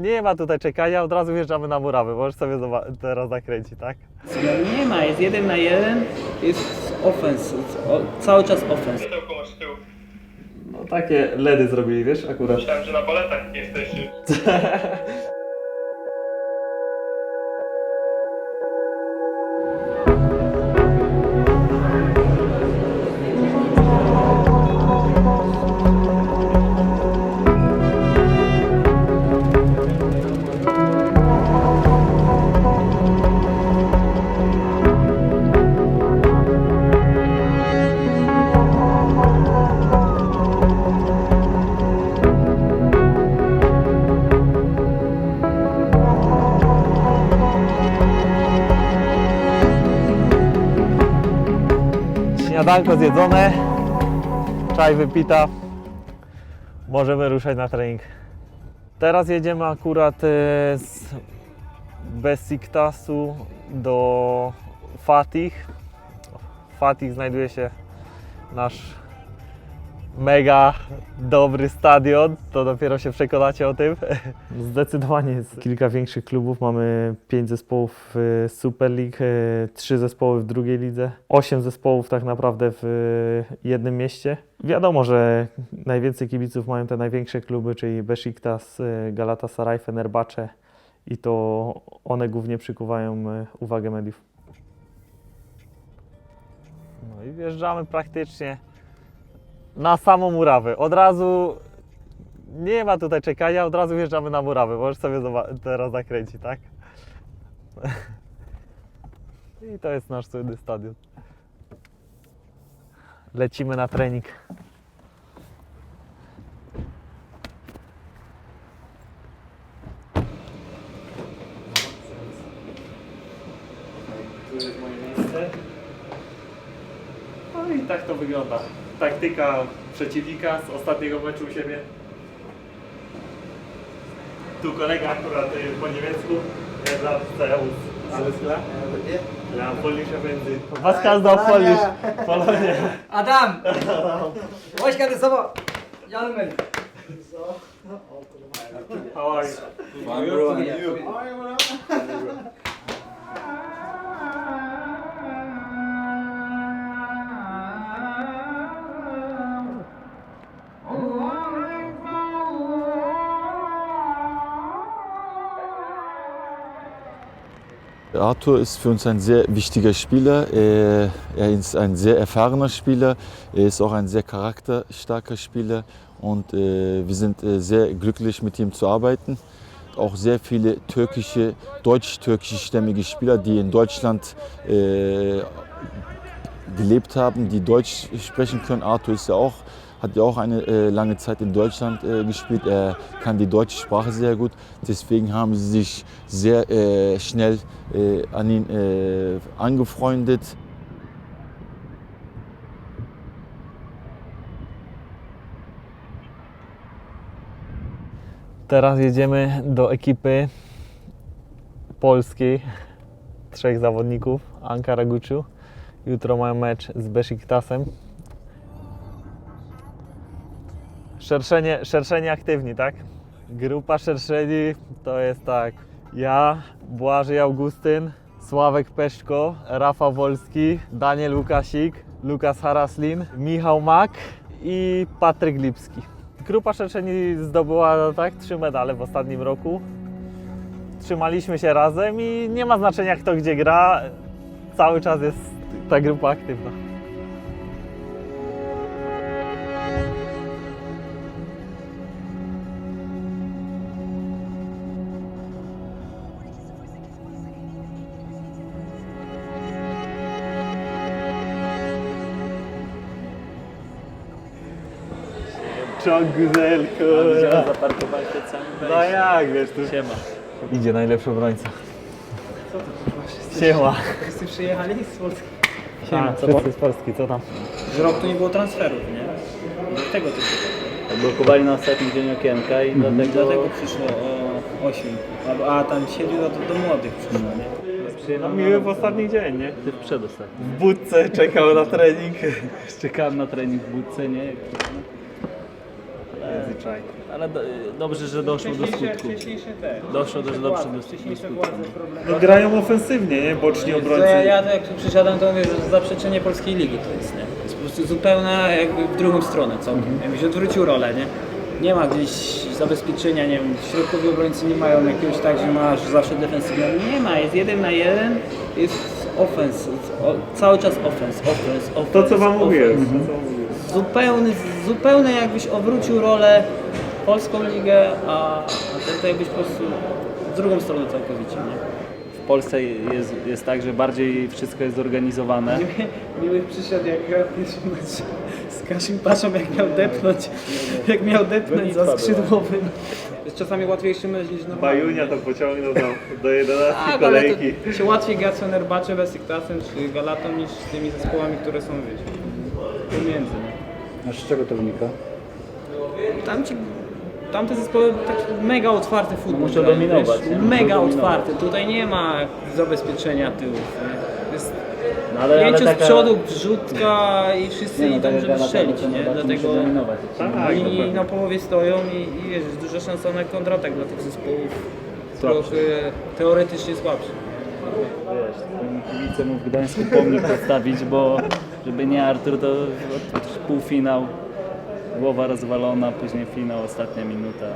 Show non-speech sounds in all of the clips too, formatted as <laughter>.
Nie ma tutaj czekania, od razu wjeżdżamy na murawę. Możesz sobie teraz nakręcić, tak? Nie ma, jest jeden na jeden, jest offense, cały czas offense. No takie LEDy zrobili, wiesz, akurat. Myślałem, że na baletach jesteście. <laughs> Śniadanko zjedzone, czaj wypita. Możemy ruszać na trening. Teraz jedziemy akurat e, z Besiktasu do Fatih. W Fatih znajduje się nasz mega dobry stadion. To dopiero się przekonacie o tym. <laughs> Zdecydowanie jest kilka większych klubów. Mamy pięć zespołów w Super League, e, trzy zespoły w drugiej lidze, osiem zespołów tak naprawdę w jednym mieście. Wiadomo, że najwięcej kibiców mają te największe kluby, czyli Besiktas, e, Galatasaray, Fenerbahce i to one głównie przykuwają e, uwagę mediów. No i wjeżdżamy praktycznie na samą murawę. Od razu nie ma tutaj czekania, od razu wjeżdżamy na murawę. Możesz sobie teraz nakręcić, tak? <laughs> I to jest nasz słynny stadion. Lecimy na trening. Tu jest moje miejsce. No i tak to wygląda. Taktyka przeciwnika z ostatniego meczu u siebie. Tu kolega akurat y, po niemiecku. Ja dla Servus. Alles klar? Ja, polnische Wände. Was kannst du auf Polnisch? Polonia. Adam! Hoş geldin sabah. Canım benim. How are you? Arthur ist für uns ein sehr wichtiger Spieler. Er ist ein sehr erfahrener Spieler. Er ist auch ein sehr charakterstarker Spieler. Und äh, wir sind äh, sehr glücklich, mit ihm zu arbeiten. Auch sehr viele türkische, deutsch-türkischstämmige Spieler, die in Deutschland äh, gelebt haben, die Deutsch sprechen können. Arthur ist ja auch, hat ja auch eine äh, lange Zeit in Deutschland äh, gespielt. Er kann die deutsche Sprache sehr gut. Deswegen haben sie sich sehr äh, schnell äh, an ihn äh, angefreundet. Teraz jedziemy do ekipy polskiej. Trzech zawodników. Anka Raguciu. Jutro mają mecz z Besiktasem. Szerszenie, szerszenie aktywni, tak? Grupa szerszeni to jest tak. Ja, Błażej Augustyn, Sławek Peszko, Rafał Wolski, Daniel Łukasik, Lukas Haraslin, Michał Mak i Patryk Lipski. Grupa Szerszeni zdobyła tak trzy medale w ostatnim roku. Trzymaliśmy się razem i nie ma znaczenia kto gdzie gra. Cały czas jest ta grupa aktywna. Zaparkowali przed samym No jak wiesz, tu Siema. idzie najlepszy obrońca. Siema. Wszyscy przyjechali z Polski. Siema, co wszyscy z Polski, co tam? Z rok tu nie było transferów, nie? I tego typu. Blokowali na ostatni dzień okienka i dlatego... Dlatego przyszło o 8. A, a tam 7 no to do młodych przyszło, nie? No miły w ostatni dzień, nie? Ty w przedostatni. W budce czekał na trening. Czekałem na trening w budce, nie? Zazwyczaj. Ale do, dobrze, że doszło do skutku. Doszło do, dobrze do, do skutku. No grają ofensywnie, nie? Boczni obrońcy. ja, ja jak tu przysiadam, to mówię, że zaprzeczenie polskiej ligi to jest, nie? To jest po prostu zupełna jakby w drugą stronę całkiem. Jakbyś odwrócił rolę, nie? Nie ma gdzieś zabezpieczenia, nie wiem, środkowi obrońcy nie mają jakiegoś tak, że masz zawsze defensywę. Nie ma, jest jeden na jeden, jest ofens, cały czas ofens, ofens, ofens. To co wam ofens. Zupełny, zupełnie jakbyś odwrócił rolę polską ligę, a, a ten to jakbyś po prostu w drugą stronę całkowicie, nie? W Polsce jest, jest tak, że bardziej wszystko jest zorganizowane. Miłych przyszedł jak grał pierwszy mecz z Kasim Paszą, jak miał depnąć, jak miał depnąć za skrzydłowym. Jest czasami łatwiejszy mecz niż normalnie. Bajunia to pociągnął do, do 11 Tak, ale kolejki. to się łatwiej gra z Fenerbahce, Besiktasem czy Galatą niż z tymi zespołami, które są wiesz, pomiędzy. A z czego to wynika? Tam ci, tamte zespoły tak mega otwarty futbol. muszą grają, dominować, wiesz, nie? Mega dominować. otwarty. Tutaj nie ma zabezpieczenia tyłów. Nie? Jest No, ale, ale pięciu taka... z przodu, wrzutka i wszyscy Nie, no, idą, taka żeby strzelić, to nie? Musi Dlatego dominować. Tak, oni no na połowie stoją i, i wiesz, jest duża szansa na kontratak dla tych zespołów trochę teoretycznie słabszych. Wiesz, kibice mu w Gdańsku pomnik postawić, bo żeby nie Artur, to półfinał, głowa rozwalona, później finał, ostatnia minuta.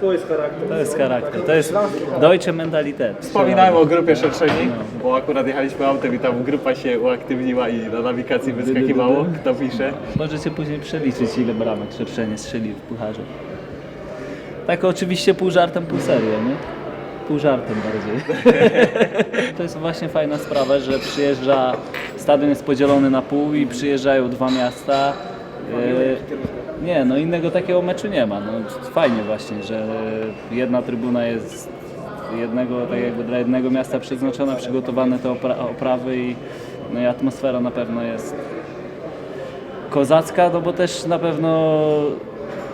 To jest charakter. To jest charakter, to jest deutsche mentalitet. Wspominałem o grupie Szerszeni, bo akurat jechaliśmy autem i tam grupa się uaktywniła i na nawigacji wyskakiwało, kto pisze. Możecie później przeliczyć, ile bramek Szerszenie strzeli w pucharze. Tak oczywiście pół żartem, pół serio, nie? Pół żartem bardziej. <laughs> to jest właśnie fajna sprawa, że przyjeżdża, stadion jest podzielony na pół i przyjeżdżają dwa miasta. E, Nie, no innego takiego meczu nie ma. No, fajnie właśnie, że jedna trybuna jest jednego, tak jakby dla jednego miasta przeznaczona, przygotowane te opra- oprawy i, no i atmosfera na pewno jest kozacka, no bo też na pewno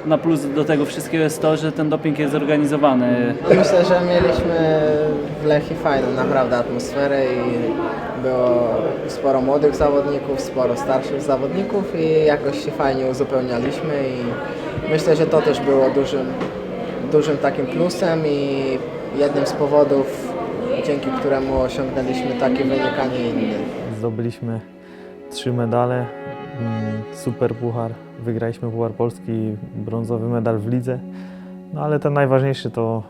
na plus do tego wszystkiego jest to, że ten doping jest zorganizowany. No myślę, że mieliśmy w Lechii fajną naprawdę atmosferę i było sporo młodych zawodników, sporo starszych zawodników i jakoś się fajnie uzupełnialiśmy i myślę, że to też było dużym, dużym takim plusem i jednym z powodów, dzięki któremu osiągnęliśmy taki wynik, a nie inny. Zdobyliśmy trzy medale, super puchar, wygraliśmy Puchar Polski, brązowy medal w lidze. No ale ten najważniejszy to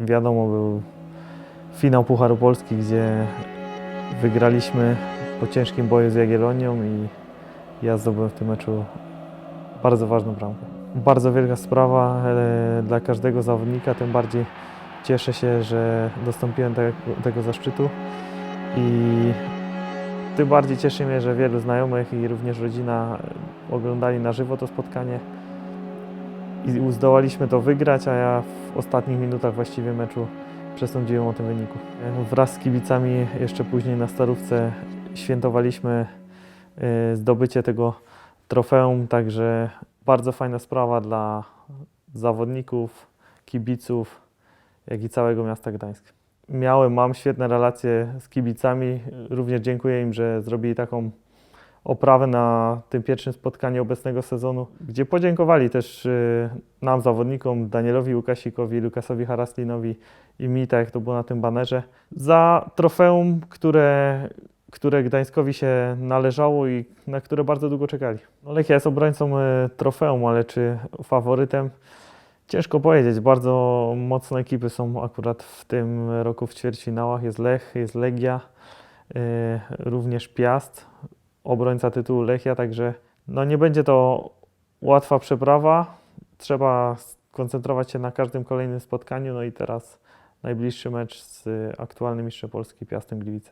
wiadomo był finał Pucharu Polski, gdzie wygraliśmy po ciężkim boju z Jagiellonią i ja zdobyłem w tym meczu bardzo ważną bramkę. Bardzo wielka sprawa dla każdego zawodnika, tym bardziej cieszę się, że dostąpiłem tego zaszczytu i tym bardziej cieszy mnie, że wielu znajomych i również rodzina oglądali na żywo to spotkanie i zdołaliśmy to wygrać, a ja w ostatnich minutach właściwie meczu przesądziłem o tym wyniku. Wraz z kibicami jeszcze później na Starówce świętowaliśmy y, zdobycie tego trofeum, także bardzo fajna sprawa dla zawodników, kibiców, jak i całego miasta Gdańsk. Miałem, mam świetne relacje z kibicami. Również dziękuję im, że zrobili taką oprawę na tym pierwszym spotkaniu obecnego sezonu, gdzie podziękowali też y, nam, zawodnikom, Danielowi Łukasikowi, Lukasowi Haraslinowi i mi, tak jak to było na tym banerze, za trofeum, które, które Gdańskowi się należało i na które bardzo długo czekali. No, Lechia jest obrońcą y, trofeum, ale czy faworytem? Ciężko powiedzieć. Bardzo mocne ekipy są akurat w tym roku w ćwierćfinałach. Jest Lech, jest Legia, y, również Piast, obrońca tytułu Lechia, także no nie będzie to łatwa przeprawa. Trzeba skoncentrować się na każdym kolejnym spotkaniu. No i teraz najbliższy mecz z aktualnym mistrzem Polski Piastem Gliwice.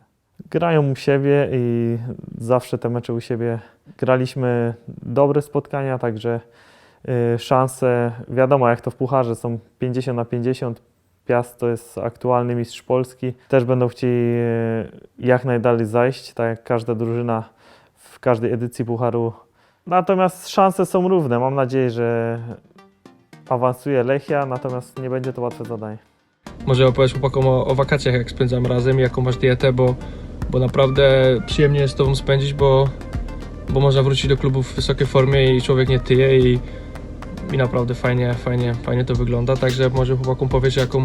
Grają u siebie i zawsze te mecze u siebie graliśmy dobre spotkania, także szanse, wiadomo jak to w Pucharze, są 50 na 50. Piast to jest aktualny mistrz Polski. Też będą chcieli y, jak najdalej zajść, tak jak każda drużyna w każdej edycji Pucharu. Natomiast szanse są równe. Mam nadzieję, że awansuje Lechia, natomiast nie będzie to łatwe zadanie. Może opowiedz chłopakom o, o wakacjach, jak spędzam razem, jaką masz dietę, bo, bo naprawdę przyjemnie jest z Tobą spędzić, bo, bo można wrócić do klubu w wysokiej formie i człowiek nie tyje i i naprawdę fajnie, fajnie, fajnie to wygląda. Także może chłopakom powiesz, jaką,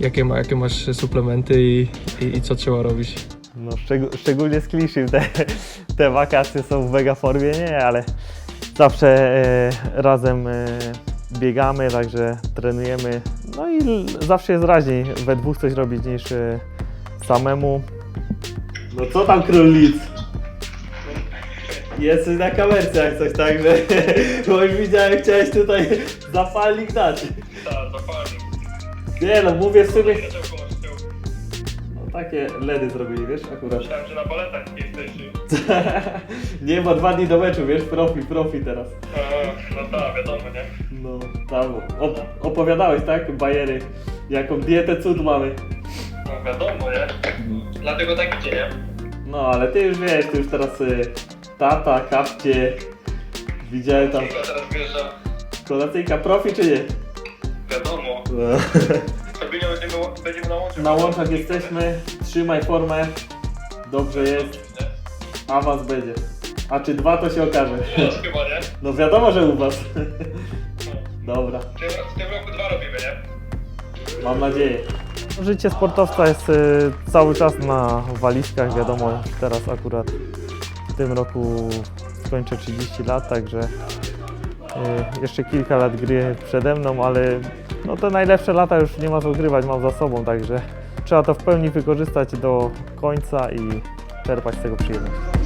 jakie, ma, jakie masz suplementy i, i, i co trzeba robić. No, szczeg- szczególnie z Kliszym te, te wakacje są w mega formie, nie, ale zawsze e, razem e, biegamy, także trenujemy. No i zawsze jest raźniej we dwóch coś robić niż e, samemu. No co tam król Lidz? Jesteś na kamerce jak coś, także <laughs> bo już widziałem, chciałeś tutaj zapalnik dać. Tak, dokładnie. Nie no, mówię w sumie... No, takie ledy zrobili, wiesz, akurat. Myślałem, że na baletach jesteś. <laughs> Nie ma dwa dni do meczu, wiesz, profi, profi teraz. A, no tak, wiadomo, nie? No, tam op opowiadałeś, tak, bajery, jaką dietę cud mamy. No wiadomo, nie? Dlatego tak idzie, nie? No, ale ty już wiesz, ty już teraz y, tata, kapcie, widziałem tam Chyba teraz wjeżdża. kolacyjka profi czy nie? Wiadomo. No. Robienia będziemy, będziemy na łączy. Na łączach jesteśmy, trzymaj formę, dobrze jest, awans będzie. A czy dwa to się okaże. Wiesz chyba, nie? No wiadomo, że u was. <laughs> Dobra. W tym, w tym roku dwa robimy, nie? Mam nadzieję. Życie sportowca jest y, cały czas na walizkach, wiadomo, teraz akurat w tym roku skończę 30 lat, także y, jeszcze kilka lat gry przede mną, ale no te najlepsze lata już nie ma co grywać, mam za sobą, także trzeba to w pełni wykorzystać do końca i czerpać z tego przyjemność.